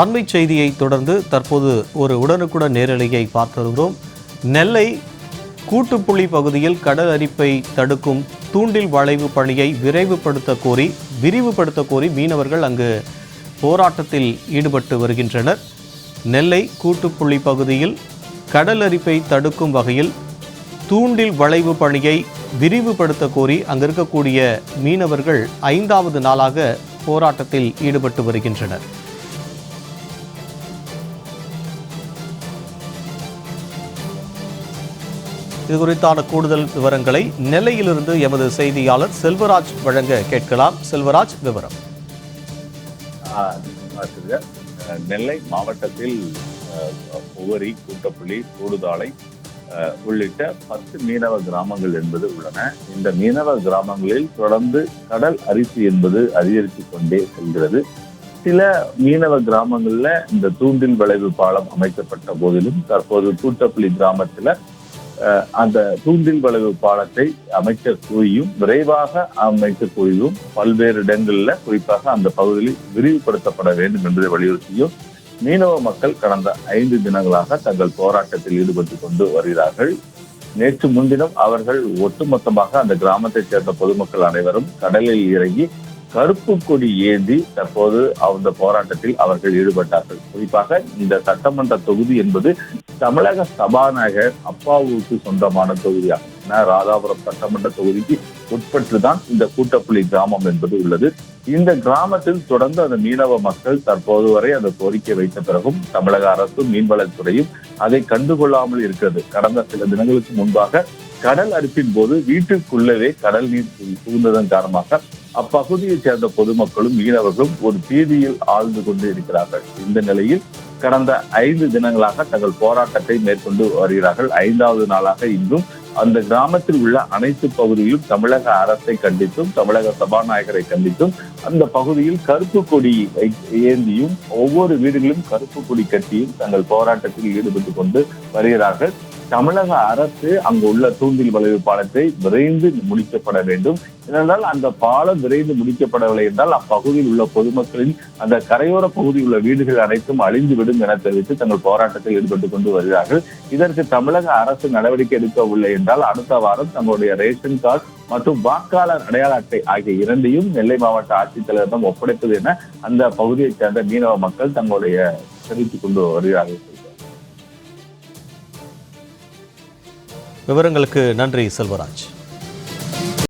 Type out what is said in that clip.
அண்மை செய்தியை தொடர்ந்து தற்போது ஒரு உடனுக்குடன் நேரலையை பார்த்திருக்கிறோம் நெல்லை கூட்டுப்புள்ளி பகுதியில் கடல் அரிப்பை தடுக்கும் தூண்டில் வளைவு பணியை விரைவுபடுத்த கோரி விரிவுபடுத்த கோரி மீனவர்கள் அங்கு போராட்டத்தில் ஈடுபட்டு வருகின்றனர். நெல்லை கூட்டுப்புள்ளி பகுதியில் கடல் அரிப்பை தடுக்கும் வகையில் தூண்டில் வளைவு பணியை விரிவுபடுத்த கோரி அங்கு இருக்கக்கூடிய மீனவர்கள் ஐந்தாவது நாளாக போராட்டத்தில் ஈடுபட்டு வருகின்றனர். இது குறித்தான கூடுதல் விவரங்களை நெல்லையிலிருந்து எமது செய்தியாளர் செல்வராஜ் வழங்க கேட்கலாம். செல்வராஜ் விவரம். ஆஹ் நெல்லை மாவட்டத்தில் உவரி கூட்டப்புள்ளி கூடுதாலை உள்ளிட்ட பத்து மீனவ கிராமங்கள் என்பது உள்ளன. இந்த மீனவ கிராமங்களில் தொடர்ந்து கடல் அரிசி என்பது அதிகரித்து கொண்டே செல்கிறது. சில மீனவ கிராமங்கள்ல இந்த தூண்டில் விளைவு பாலம் அமைக்கப்பட்ட போதிலும் தற்போது கூட்டப்புள்ளி கிராமத்துல அந்த தூண்டில் வளைவு பாலத்தை அமைக்க கூறியும் விரைவாக அமைக்க கூறியும் பல்வேறு இடங்களில் குறிப்பாக அந்த பகுதியில் விரிவுபடுத்தப்பட வேண்டும் என்பதை வலியுறுத்தியும் மீனவ மக்கள் கடந்த ஐந்து தினங்களாக தங்கள் போராட்டத்தில் ஈடுபட்டு கொண்டு வருகிறார்கள். நேற்று முன்தினம் அவர்கள் ஒட்டுமொத்தமாக அந்த கிராமத்தைச் சேர்ந்த பொதுமக்கள் அனைவரும் கடலில் இறங்கி கருப்பு கொடி ஏந்தி தற்போது அந்த போராட்டத்தில் அவர்கள் ஈடுபட்டார்கள். குறிப்பாக இந்த சட்டமன்ற தொகுதி என்பது தமிழக சபாநாயகர் அப்பாவுக்கு சொந்தமான தொகுதியாகும். ராதாபுரம் சட்டமன்ற தொகுதிக்கு உட்பட்டுதான் இந்த கூட்டப்புள்ளி கிராமம் என்பது உள்ளது. இந்த கிராமத்தில் தொடர்ந்து அந்த மீனவ மக்கள் தற்போது வரை அந்த கோரிக்கை வைத்த பிறகும் தமிழக அரசும் மீன்வளத்துறையும் அதை கண்டுகொள்ளாமல் இருக்கிறது. கடந்த சில தினங்களுக்கு முன்பாக கடல் அரிப்பின் போது வீட்டுக்குள்ளவே கடல் நீர் புகுந்ததன் காரணமாக அப்பகுதியைச் சேர்ந்த பொதுமக்களும் மீனவர்களும் ஒரு பீதியில் ஆழ்ந்து கொண்டு இருக்கிறார்கள். இந்த நிலையில் கடந்த ஐந்து தினங்களாக தங்கள் போராட்டத்தை மேற்கொண்டு வருகிறார்கள். ஐந்தாவது நாளாக இன்றும் அந்த கிராமத்தில் உள்ள அனைத்து பகுதியிலும் தமிழக அரசை கண்டித்தும் தமிழக சபாநாயகரை கண்டித்தும் அந்த பகுதியில் கருப்பு கொடி ஏந்தியும் ஒவ்வொரு வீடுகளிலும் கருப்பு கொடி கட்டியும் தங்கள் போராட்டத்தில் ஈடுபட்டு கொண்டு வருகிறார்கள். தமிழக அரசு அங்கு உள்ள தூண்டில் வளைவு பாலத்தை விரைந்து முடிக்கப்பட வேண்டும். ஏனென்றால் அந்த பாலம் விரைந்து முடிக்கப்படவில்லை என்றால் அப்பகுதியில் உள்ள பொதுமக்களின் அந்த கரையோர பகுதியில் உள்ள வீடுகள் அனைத்தும் அழிந்துவிடும் என தெரிவித்து தங்கள் போராட்டத்தில் ஈடுபட்டு கொண்டு வருகிறார்கள். இதற்கு தமிழக அரசு நடவடிக்கை எடுக்கவில்லை என்றால் அடுத்த வாரம் தங்களுடைய ரேஷன் கார்டு மற்றும் வாக்காளர் அடையாள அட்டை ஆகிய இரண்டையும் நெல்லை மாவட்ட ஆட்சித்தலைவரிடம் ஒப்படைப்பது என அந்த பகுதியைச் சேர்ந்த மீனவ மக்கள் தங்களுடைய தெரிவித்துக் கொண்டு வருகிறார்கள். விவரங்களுக்கு நன்றி செல்வராஜ்.